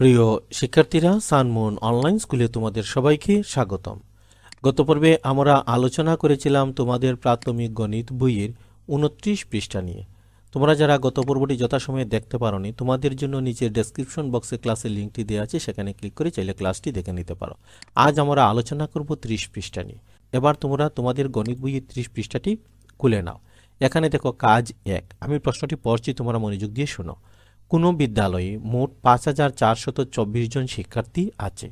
প্রিয় শিক্ষার্থীরা, Sunmoon online স্কুলে তোমাদের সবাইকে স্বাগতম। গত পর্বে আমরা আলোচনা করেছিলাম তোমাদের প্রাথমিক গণিত বইয়ের উনত্রিশ পৃষ্ঠা নিয়ে। তোমরা যারা গত পর্বটি যথাসময়ে দেখতে পারোনি, তোমাদের জন্য নিচের ডেসক্রিপশন বক্সে ক্লাসের লিঙ্কটি দেওয়া আছে, সেখানে ক্লিক করে চাইলে ক্লাসটি দেখে নিতে পারো। আজ আমরা আলোচনা করব ত্রিশ পৃষ্ঠা নিয়ে। এবার তোমরা তোমাদের গণিত বইয়ের ত্রিশ পৃষ্ঠাটি খুলে নাও। এখানে দেখো কাজ এক। আমি প্রশ্নটি পড়ছি, তোমরা মনোযোগ দিয়ে শোনো। কোনো বিদ্যালয়ে মোট পাঁচ হাজার চারশত চব্বিশ জন শিক্ষার্থী আছে।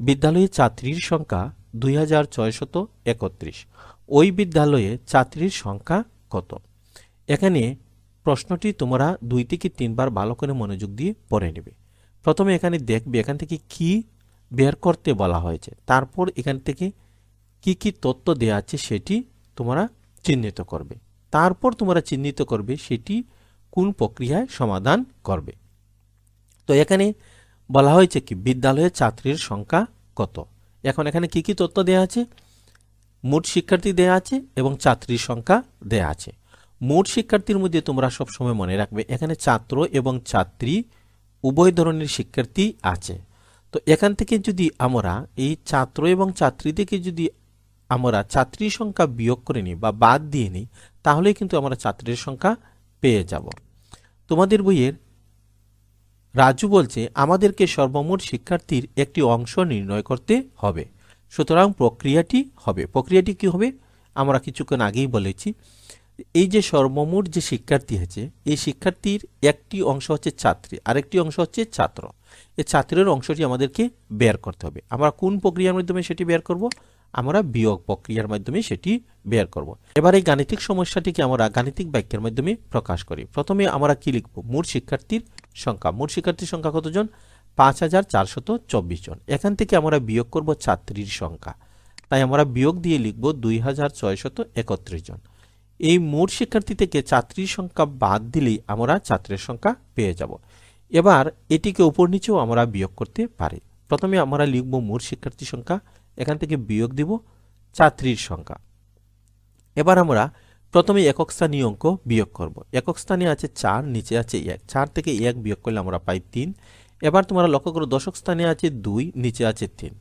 বিদ্যালয়ে ছাত্রীর সংখ্যা দুই হাজার ছয়শত একত্রিশ। ওই বিদ্যালয়ে ছাত্রীর সংখ্যা কত? এখানে প্রশ্নটি তোমরা দুই থেকে তিনবার ভালো করে মনোযোগ দিয়ে পড়ে নেবে। প্রথমে এখানে দেখবে এখান থেকে কি বের করতে বলা হয়েছে। তারপর এখান থেকে কি কি তথ্য দেওয়া আছে সেটি তোমরা চিহ্নিত করবে। তারপর তোমরা চিহ্নিত করবে সেটি কোন প্রক্রিয়ায় সমাধান করবে। তো এখানে বলা হয়েছে কি বিদ্যালয়ে ছাত্রীর সংখ্যা কত? এখন এখানে কি কি তথ্য দেওয়া আছে? মোট শিক্ষার্থী দেয়া আছে এবং ছাত্রীর সংখ্যা দেয়া আছে। মোট শিক্ষার্থীর মধ্যে তোমরা সবসময় মনে রাখবে, এখানে ছাত্র এবং ছাত্রী উভয় ধরনের শিক্ষার্থী আছে। তো এখান থেকে যদি আমরা এই ছাত্র এবং ছাত্রী থেকে যদি আমরা ছাত্রীর সংখ্যা বিয়োগ করে নিই বা বাদ দিয়ে নিই তাহলে কিন্তু আমরা ছাত্রীর সংখ্যা পেয়ে যাব। তোমাদের বইয়ের? রাজু বলছে, আমাদেরকে সর্বমোট শিক্ষার্থীর একটি অংশ নির্ণয় করতে হবে। সুতরাং প্রক্রিয়াটি হবে। প্রক্রিয়াটি কি হবে? আমরা কিছুক্ষণ আগেই বলেছি। এই যে সর্বমোট যে শিক্ষার্থী আছে, এই শিক্ষার্থীর একটি অংশ হচ্ছে ছাত্রী, আরেকটি অংশ হচ্ছে ছাত্র। এই ছাত্রের অংশটি আমাদেরকে বের করতে হবে। আমরা কোন প্রক্রিয়ার মাধ্যমে সেটি বের করব? আমরা বিয়োগ প্রক্রিয়ার মাধ্যমে সেটি বের করব। এবার এই গাণিতিক সমস্যাটিকে আমরা গাণিতিক বাক্যের মাধ্যমে প্রকাশ করি। প্রথমে আমরা কি লিখব? মোট শিক্ষার্থীর সংখ্যা। মোট শিক্ষার্থীর সংখ্যা কতজন? পাঁচ হাজার চারশত চব্বিশ জন। এখান থেকে আমরা বিয়োগ করব ছাত্রীর সংখ্যা। তাই আমরা বিয়োগ দিয়ে লিখব দুই হাজার ছয়শত একত্রিশ জন। এই মোট শিক্ষার্থী থেকে ছাত্রীর সংখ্যা বাদ দিলেই আমরা ছাত্রের সংখ্যা পেয়ে যাব। এবার এটিকে উপর নিচেও আমরা বিয়োগ করতে পারি। প্রথমে আমরা লিখব মোট শিক্ষার্থী সংখ্যা। এখান থেকে বিয়োগ দিব ছাত্রীর সংখ্যা। এবার আমরা প্রথমে একক স্থানীয় অঙ্ক বিয়োগ করব। একক স্থানে আছে চার, নিচে আছে এক। চার থেকে এক বিয়োগ করলে আমরা পাই তিন। এবার তোমরা লক্ষ্য করো, দশক স্থানে আছে দুই, নিচে আছে তিন।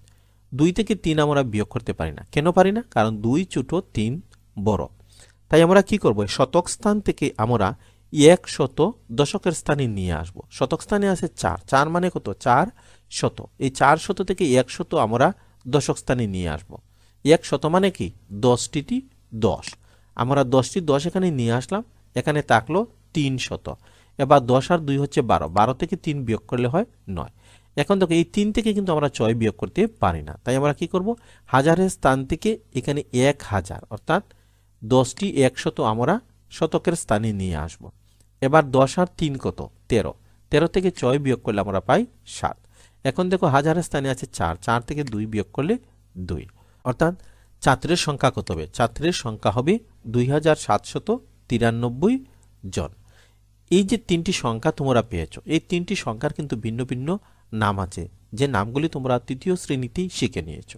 দুই থেকে তিন আমরা বিয়োগ করতে পারি না। কেন পারি না? কারণ দুই ছোট, তিন বড়। তাই আমরা কি করব? শতক স্থান থেকে আমরা এক শত দশকের স্থানে নিয়ে আসব। শতক স্থানে আছে চার। চার মানে কত? চার শত। এই চার শত থেকে এক শত আমরা দশক স্থানে নিয়ে আসব। এক শত মানে কি? দশটিটি দশ। আমরা দশটি দশ এখানে নিয়ে আসলাম, এখানে থাকল তিন শত। এবার দশ আর দুই হচ্ছে বারো। বারো থেকে তিন বিয়োগ করলে হয় নয়। এখন দেখো, এই তিন থেকে কিন্তু আমরা ছয় বিয়োগ করতে পারি না। তাই আমরা কি করব? হাজারের স্থান থেকে এখানে এক হাজার, অর্থাৎ দশটি একশত আমরা শতকের স্থানে নিয়ে আসব। এবার দশ আর তিন কত? তেরো। তেরো থেকে ছয় বিয়োগ করলে আমরা পাই সাত। এখন দেখো হাজারের স্থানে আছে চার চার থেকে দুই বিয়োগ করলে দুই। অর্থাৎ ছাত্রের সংখ্যা কত হবে? ছাত্রের সংখ্যা হবে দুই হাজার সাতশত তিরানব্বই জন। এই যে তিনটি সংখ্যা তোমরা পেয়েছ, এই তিনটি সংখ্যার কিন্তু ভিন্ন ভিন্ন নাম আছে। যে নামগুলি তোমরা তৃতীয় শ্রেণীতেই শিখে নিয়েছো।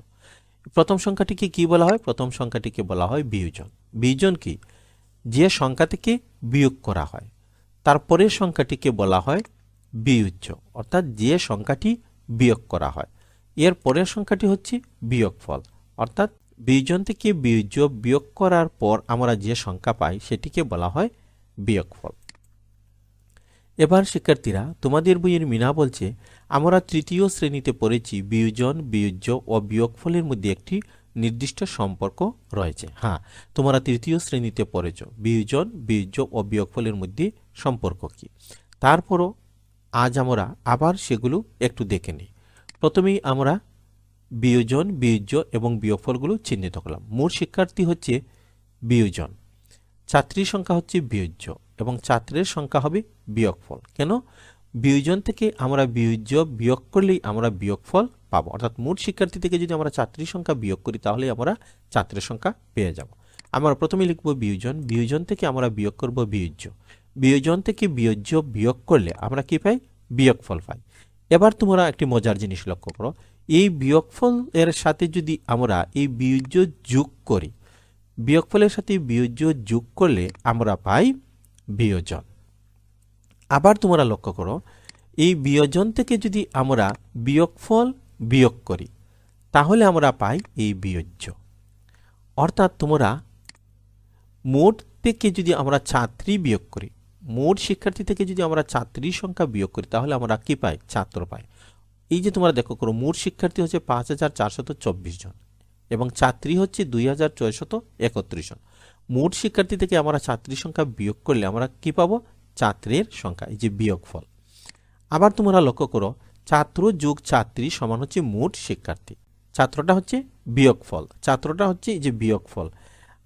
প্রথম সংখ্যাটিকে কি বলা হয়? প্রথম সংখ্যাটিকে বলা হয় বিয়োজন। বিয়োজন কি? যে সংখ্যা থেকে বিয়োগ করা হয়, তারপরের সংখ্যাটিকে বলা হয় বিয়োজ্য। অর্থাৎ যে সংখ্যাটি বিয়োগ করা হয়। এর পরের সংখ্যাটি হচ্ছে বিয়োগফল। অর্থাৎ বিয়োজন থেকে বিয়োজ্য বিয়োগ করার পর আমরা যে সংখ্যা পাই, সেটিকে বলা হয় বিয়োগফল। এবার শিক্ষার্থীরা, তোমাদের বইয়ের মিনা বলছে, আমরা তৃতীয় শ্রেণীতে পড়েছি বিয়োজন বিয়োজ্য ও বিয়োগফলের মধ্যে একটি নির্দিষ্ট সম্পর্ক রয়েছে। হ্যাঁ তোমরা তৃতীয় শ্রেণীতে পড়েছ। বিয়োজন বীর্য ও বিয়োগফলের মধ্যে সম্পর্ক কি? তারপরও আজ আমরা আবার সেগুলো একটু দেখে নিই। প্রথমেই আমরা বিয়োজন, বিয়োজ্য এবং বিয়োগফলগুলো চিহ্নিত করলাম। মূল শিক্ষার্থী হচ্ছে বিয়োজন। ছাত্রীর সংখ্যা হচ্ছে বিয়োজ্য এবং ছাত্রের সংখ্যা হবে বিয়োগফল। কেন? বিয়োজন থেকে আমরা বিয়োজ্য বিয়োগ করলেই আমরা বিয়োগফল পাবো। অর্থাৎ মোট শিক্ষার্থী থেকে যদি আমরা ছাত্রীর সংখ্যা বিয়োগ করি, তাহলে আমরা ছাত্রের সংখ্যা পেয়ে যাব। আমরা প্রথমে লিখব বিয়োজন। বিয়োজন থেকে আমরা বিয়োগ করব বিয়োজ্য। বিয়োজন থেকে বিয়োজ্য বিয়োগ করলে আমরা কি পাই? বিয়োগফল পাই। এবার তোমরা একটি মজার জিনিস লক্ষ্য করো। এই বিয়োগফল এর সাথে যদি আমরা এই বিয়োজ্য যোগ করি, বিয়োগফলের সাথে বিয়োজ্য যোগ করলে আমরা পাই বিয়োজন। আবার তোমরা লক্ষ্য করো, এই বিয়োজন থেকে যদি আমরা বিয়োগফল বিয়োগ করি, তাহলে আমরা পাই এই বিয়োজ্য। অর্থাৎ তোমরা মোট থেকে যদি আমরা ছাত্রী বিয়োগ করি মোট শিক্ষার্থী থেকে যদি আমরা ছাত্রীর সংখ্যা বিয়োগ করি, তাহলে আমরা কি পাই? ছাত্র পাই। এই যে তোমরা দেখো করো, মোট শিক্ষার্থী হচ্ছে পাঁচ হাজার চারশত চব্বিশ জন এবং ছাত্রী হচ্ছে দুই হাজার ছয়শত একত্রিশ জন। মোট শিক্ষার্থী থেকে আমরা ছাত্রীর সংখ্যা বিয়োগ করলে আমরা কি পাবো? ছাত্রের সংখ্যা, এই যে বিয়োগফল। আবার তোমরা লক্ষ্য করো, ছাত্র যোগ ছাত্রী সমান হচ্ছে মোট শিক্ষার্থী। ছাত্রটা হচ্ছে বিয়োগফল। ছাত্রটা হচ্ছে এই যে বিয়োগফল।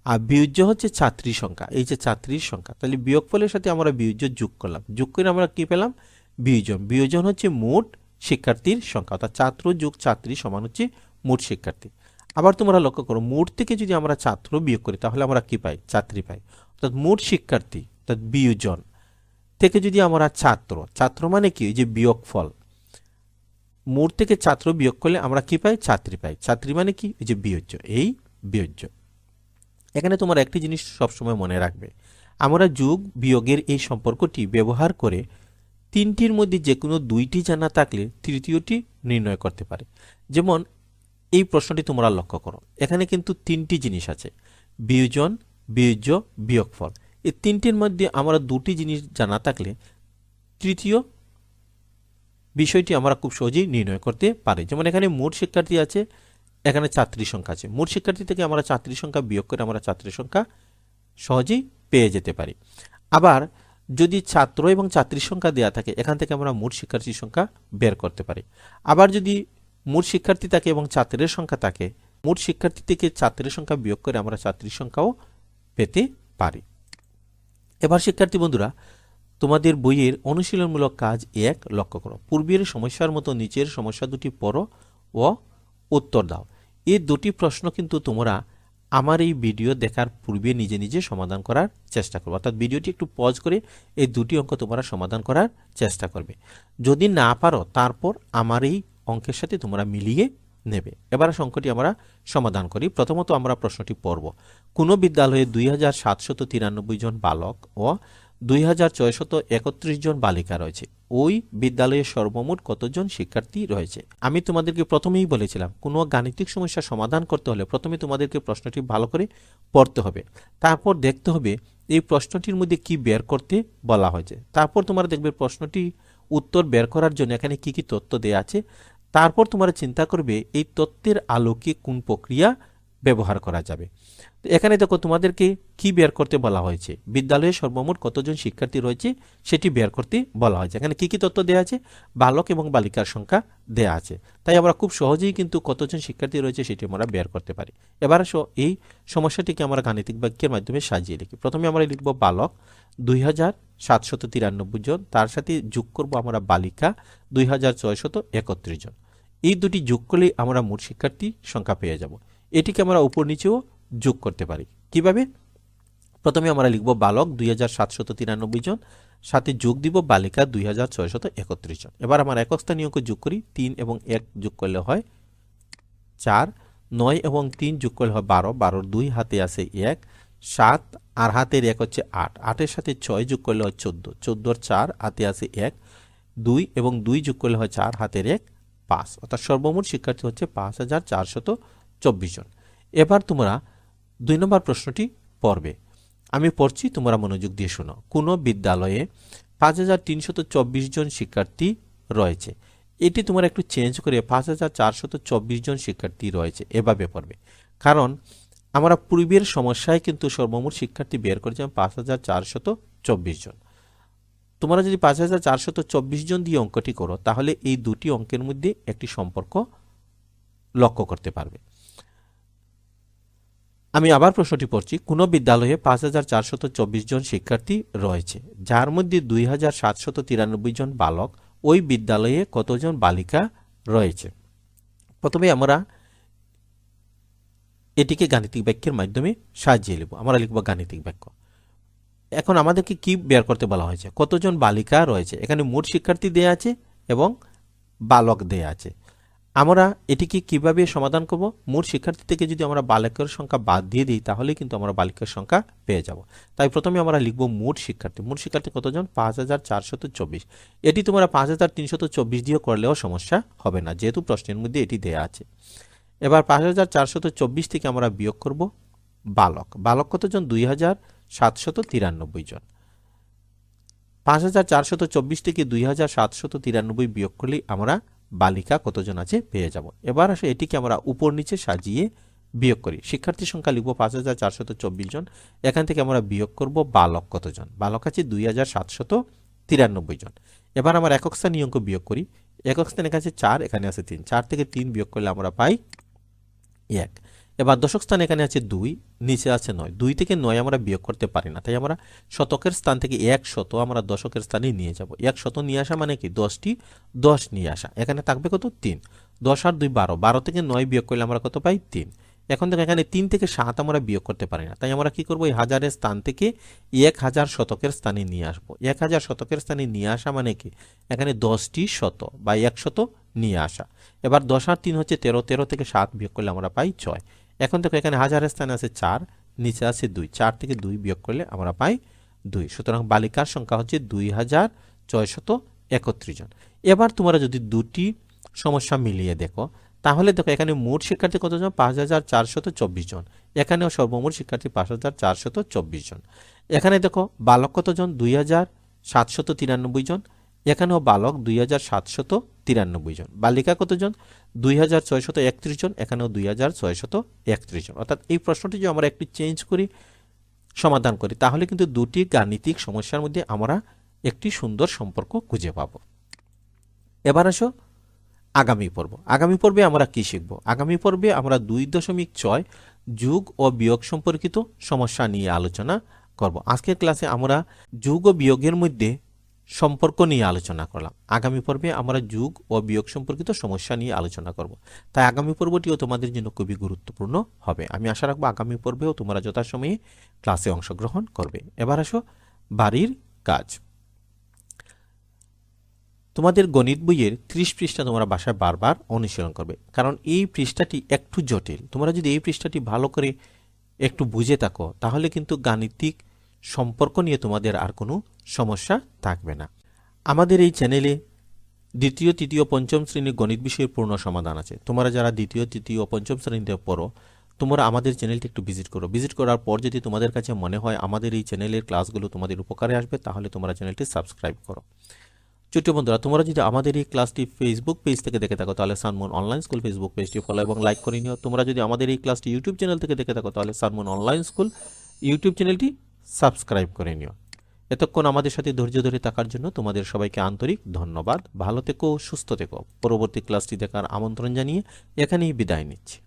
আর বিয়োজ্য হচ্ছে ছাত্রীর সংখ্যা। এই যে ছাত্রীর সংখ্যা, তাহলে বিয়োগফলের সাথে আমরা বিয়োজ্য যোগ করলাম। যোগ করে আমরা কি পেলাম? বিয়োজন। বিয়োজন হচ্ছে মোট শিক্ষার্থীর সংখ্যা, অর্থাৎ ছাত্র যোগ ছাত্রী সমান হচ্ছে মোট শিক্ষার্থী। আবার তোমরা লক্ষ্য করো, মোট থেকে যদি আমরা ছাত্র বিয়োগ করি, তাহলে আমরা কি পাই? ছাত্রী পাই। অর্থাৎ মোট শিক্ষার্থী, অর্থাৎ বিয়োজন থেকে যদি আমরা ছাত্র ছাত্র মানে কি? যে বিয়োগফল। মোট থেকে ছাত্র বিয়োগ করলে আমরা কি পাই? ছাত্রী পাই। ছাত্রী মানে কি? যে বিয়োজ্য। এই বিয়োজ্য। এখানে তোমার একটি জিনিস সবসময় মনে রাখবে। আমরা যোগ বিয়োগের এই সম্পর্কটি ব্যবহার করে তিনটির মধ্যে যে কোনো দুইটি জানা থাকলে তৃতীয়টি নির্ণয় করতে পারে। যেমন, এই প্রশ্নটি তোমরা লক্ষ্য করো। এখানে কিন্তু তিনটি জিনিস আছে। বিয়োজন, বিয়োজ্য, বিয়োগফল। এই তিনটির মধ্যে আমরা দুটি জিনিস জানা থাকলে তৃতীয় বিষয়টি আমরা খুব সহজেই নির্ণয় করতে পারি। যেমন এখানে মোট শিক্ষার্থী আছে এখানে ছাত্রী সংখ্যা আছে। মোট শিক্ষার্থী থেকে আমরা ছাত্রী সংখ্যা বিয়োগ করে আমরা ছাত্রী সংখ্যা সহজেই পেয়ে যেতে পারি। আবার যদি ছাত্র এবং ছাত্রীর সংখ্যা দেওয়া থাকে, এখান থেকে আমরা মোট শিক্ষার্থীর সংখ্যা বের করতে পারি। আবার যদি মোট শিক্ষার্থী থাকে এবং ছাত্রের সংখ্যা থাকে, মোট শিক্ষার্থী থেকে ছাত্রের সংখ্যা বিয়োগ করে আমরা ছাত্রীর সংখ্যাও পেতে পারি। এবার শিক্ষার্থী বন্ধুরা, তোমাদের বইয়ের অনুশীলনমূলক কাজ এক লক্ষ্য করো। পূর্বের সমস্যার মতো নিচের সমস্যা দুটি পড়ো ও উত্তর দাও। এই দুটি প্রশ্ন কিন্তু তোমরা আমার এই ভিডিও দেখার পূর্বে নিজে নিজে সমাধান করার চেষ্টা করবে। অর্থাৎ ভিডিওটি একটু পজ করে এই দুটি অঙ্ক তোমরা সমাধান করার চেষ্টা করবে। যদি না পারো, তারপর আমার এই অঙ্কের সাথে তোমরা মিলিয়ে নেবে। এবার অঙ্কটি আমরা সমাধান করি। প্রথমত আমরা প্রশ্নটি পড়ব। কোনো বিদ্যালয়ে দুই জন বালক ও দুই হাজার একত্রিশ জন বালিকা রয়েছে। ওই বিদ্যালয়ে সর্বমোট কতজন শিক্ষার্থী রয়েছে? আমি তোমাদেরকে প্রথমেই বলেছিলাম, কোনো গাণিতিক সমস্যা সমাধান করতে হলে প্রথমে তোমাদেরকে প্রশ্নটি ভালো করে পড়তে হবে। তারপর দেখতে হবে এই প্রশ্নটির মধ্যে কি বের করতে বলা হয়েছে। তারপর তোমরা দেখবে প্রশ্নটি উত্তর বের করার জন্য এখানে কি কি তথ্য দেওয়া আছে। তারপর তোমরা চিন্তা করবে এই তত্ত্বের আলোকে কোন প্রক্রিয়া ব্যবহার করা যাবে। এখানে দেখো তোমাদেরকে কি বের করতে বলা হয়েছে? বিদ্যালয়ে সর্বমোট কতজন শিক্ষার্থী রয়েছে সেটি বের করতে বলা হয়েছে। এখানে কি কি তথ্য দেওয়া আছে? বালক এবং বালিকার সংখ্যা দেওয়া আছে। তাই আমরা খুব সহজেই কিন্তু কতজন শিক্ষার্থী রয়েছে সেটি আমরা বের করতে পারি। এবার এই সমস্যাটিকে আমরা গাণিতিক বাক্যের মাধ্যমে সাজিয়ে লিখি। প্রথমে আমরা লিখব বালক, দুই হাজার সাতশত তিরানব্বই জন। তার সাথে যোগ করব আমরা বালিকা, দুই হাজার ছয়শত একত্রিশ জন। এই দুটি যোগ করলেই আমরা মোট শিক্ষার্থী সংখ্যা পেয়ে যাব। এটিকে আমরা উপর নিচেও যোগ করতে পারি। কীভাবে? প্রথমে আমরা লিখব বালক দুই জন, সাথে যোগ দিব বালিকা দুই জন। এবার আমার একক স্থানীয়কে যোগ করি, তিন এবং এক যোগ করলে হয় চার, নয় এবং তিন যোগ করলে হয় বারো, বারোর দুই হাতে আছে এক, সাত, আর হাতের এক হচ্ছে আট। আটের সাথে ছয় যোগ করলে হয় চোদ্দ, চোদ্দোর চার হাতে আছে এক, দুই এবং দুই যোগ করলে হয় চার, হাতের এক, পাঁচ। অর্থাৎ সর্বমোট শিক্ষার্থী হচ্ছে পাঁচ হাজার চারশত চব্বিশ জন। এবার তোমরা দুই নম্বর প্রশ্নটি পড়বে। আমি পড়ছি, তোমরা মনোযোগ দিয়ে শোনো। কোনো বিদ্যালয়ে পাঁচ হাজার তিনশত চব্বিশ জন শিক্ষার্থী রয়েছে? এটি তোমরা একটু চেঞ্জ করে পাঁচ হাজার চারশত চব্বিশ জন শিক্ষার্থী রয়েছে, এভাবে পড়বে। কারণ আমরা পূর্বের সমস্যায় কিন্তু সর্বমোট শিক্ষার্থী বের করেছিলাম পাঁচ হাজার চারশত চব্বিশ জন। তোমরা যদি পাঁচ হাজার চারশত চব্বিশ জন দিয়ে অঙ্কটি করো, তাহলে এই দুটি অঙ্কের মধ্যে একটি সম্পর্ক লক্ষ্য করতে পারবে। আমি আবার প্রশ্নটি পড়ছি, কোনো বিদ্যালয়ে পাঁচ হাজার চারশত চব্বিশ জন শিক্ষার্থী রয়েছে, যার মধ্যে দুই হাজার সাতশত তিরানব্বই জন বালক, ওই বিদ্যালয়ে কতজন বালিকা রয়েছে? প্রথমে আমরা এটিকে গাণিতিক বাক্যের মাধ্যমে সাজিয়ে লিখব আমরা লিখব গাণিতিক বাক্য। এখন আমাদেরকে কি বের করতে বলা হয়েছে? কতজন বালিকা রয়েছে? এখানে মোট শিক্ষার্থী দেয়া আছে এবং বালক দেয়া আছে। আমরা এটিকে কীভাবে সমাধান করব? মোট শিক্ষার্থী থেকে যদি আমরা বালকের সংখ্যা বাদ দিয়ে দিই তাহলে কিন্তু আমরা বালিকার সংখ্যা পেয়ে যাব। তাই প্রথমে আমরা লিখব মোট শিক্ষার্থী। মোট শিক্ষার্থী কতজন? পাঁচ হাজার চারশত চব্বিশ। এটি তোমরা পাঁচ হাজার তিনশত চব্বিশ দিয়ে করলেও সমস্যা হবে না, যেহেতু প্রশ্নের মধ্যে এটি দেয়া আছে। এবার পাঁচ হাজার চারশত চব্বিশ থেকে আমরা বিয়োগ করব বালক। বালক কতজন? দুই হাজার সাতশত তিরানব্বই জন। পাঁচ হাজার চারশত চব্বিশ থেকে দুই হাজার সাতশত তিরানব্বই বিয়োগ করলেই আমরা বালিকা কতজন আছে পেয়ে যাব। এবার আসে এটিকে আমরা উপর নিচে সাজিয়ে বিয়োগ করি। শিক্ষার্থী সংখ্যা লিখব পাঁচ হাজার চারশত চব্বিশ জন। এখান থেকে আমরা বিয়োগ করব বালক কতজন? বালক আছে দুই হাজার সাতশত তিরানব্বই জন। এবার আমার একক স্থানীয় অঙ্ক বিয়োগ করি। একক স্থানে আছে চার, এখানে আছে তিন। চার থেকে তিন বিয়োগ করলে আমরা পাই এক। এবার দশক স্থানে এখানে আছে দুই, নিচে আছে নয়। দুই থেকে নয় আমরা বিয়োগ করতে পারি না। তাই আমরা শতকের স্থান থেকে এক শত আমরা দশকের স্থানে নিয়ে যাব। এক শত নিয়ে আসা মানে কি? দশটি, দশ নিয়ে আসা। এখানে থাকবে কত? তিন। দশ আর দুই বারো। বারো থেকে নয় বিয়োগ করলে আমরা কত পাই? তিন। এখন দেখো, এখানে তিন থেকে সাত আমরা বিয়োগ করতে পারি না। তাই আমরা কি করব? এই হাজারের স্থান থেকে এক হাজার শতকের স্থানে নিয়ে আসব। এক হাজার শতকের স্থানে নিয়ে আসা মানে কি? এখানে দশটি শত বা এক শত নিয়ে আসা। এবার দশ আর তিন হচ্ছে তেরো। তেরো থেকে সাত বিয়োগ করলে আমরা পাই ছয়। এখন দেখো এখানে হাজার স্থানে আছে চার, নিচে আছে দুই। চার থেকে দুই বিয়োগ করলে আমরা পাই দুই। সুতরাং বালিকার সংখ্যা হচ্ছে দুই হাজার ছয়শত একত্রিশ জন। এবার তোমরা যদি দুটি সমস্যা মিলিয়ে দেখো, তাহলে দেখো এখানে মোট শিক্ষার্থী কতজন? পাঁচ হাজার চারশত চব্বিশ জন। এখানেও সর্বমোট শিক্ষার্থী পাঁচ হাজার চারশত চব্বিশ জন। এখানে দেখো বালক কতজন? দুই হাজার সাতশত তিরানব্বই জন। এখানেও বালক দুই হাজার সাতশত তিরানব্বই জন, বালিকা কতজন? দুই হাজার ছয়শত একত্রিশ জন, এখানেও দুই হাজার ছয়শত একত্রিশ জন। অর্থাৎ এই প্রশ্নটি যদি আমরা একটু চেঞ্জ করি, সমাধান করি, তাহলে কিন্তু দুটি গাণিতিক সমস্যার মধ্যে আমরা একটি সুন্দর সম্পর্ক খুঁজে পাব। এবার আসো আগামী পর্ব। আগামী পর্বে আমরা কি শিখব? আগামী পর্বে আমরা দুই দশমিক ছয় যুগ ও বিয়োগ সম্পর্কিত সমস্যা নিয়ে আলোচনা করব। আজকের ক্লাসে আমরা যুগ ও বিয়োগের মধ্যে সম্পর্ক নিয়ে আলোচনা করলাম। আগামী পর্বে আমরা যুগ ও বিয়োগ সম্পর্কিত সমস্যা নিয়ে আলোচনা করব। তাই আগামী পর্বটিও তোমাদের জন্য খুবই গুরুত্বপূর্ণ হবে। আমি আশা রাখব আগামী পর্বেও তোমরা যথাসময়ে ক্লাসে অংশগ্রহণ করবে। এবার আসো বাড়ির কাজ। তোমাদের গণিত বইয়ের ত্রিশ পৃষ্ঠা তোমরা বাসায় বারবার অনুশীলন করবে। কারণ এই পৃষ্ঠাটি একটু জটিল। তোমরা যদি এই পৃষ্ঠাটি ভালো করে একটু বুঝে থাকো, তাহলে কিন্তু গাণিতিক সম্পর্ক নিয়ে তোমাদের আর কোনো সমস্যা থাকবে না। আমাদের এই চ্যানেলে দ্বিতীয়, তৃতীয়, পঞ্চম শ্রেণির গণিত বিষয়ের পূর্ণ সমাধান আছে। তোমরা যারা দ্বিতীয়, তৃতীয় পঞ্চম শ্রেণীতে পড়ো, তোমরা আমাদের চ্যানেলটি একটু ভিজিট করো। ভিজিট করার পর যদি তোমাদের কাছে মনে হয় আমাদের এই চ্যানেলের ক্লাসগুলো তোমাদের উপকারে আসবে, তাহলে তোমরা চ্যানেলটি সাবস্ক্রাইব করো। ছোট্ট বন্ধুরা, তোমরা যদি আমাদের এই ক্লাসটি ফেসবুক পেজ থেকে দেখে থাকো, তাহলে সানমুন অনলাইন স্কুল ফেসবুক পেজটি ফলো এবং লাইক করে নিও। তোমরা যদি আমাদের এই ক্লাসটি ইউটিউব চ্যানেল থেকে দেখে থাকো, তাহলে সানমুন অনলাইন স্কুল ইউটিউব চ্যানেলটি সাবস্ক্রাইব করে নিও। এতক্ষণ আমাদের সাথে ধৈর্য ধরে থাকার জন্য তোমাদের সবাইকে আন্তরিক ধন্যবাদ। ভালো থেকো, সুস্থ থেকো। পরবর্তী ক্লাসটি দেখার আমন্ত্রণ জানিয়ে এখানেই বিদায় নিচ্ছি।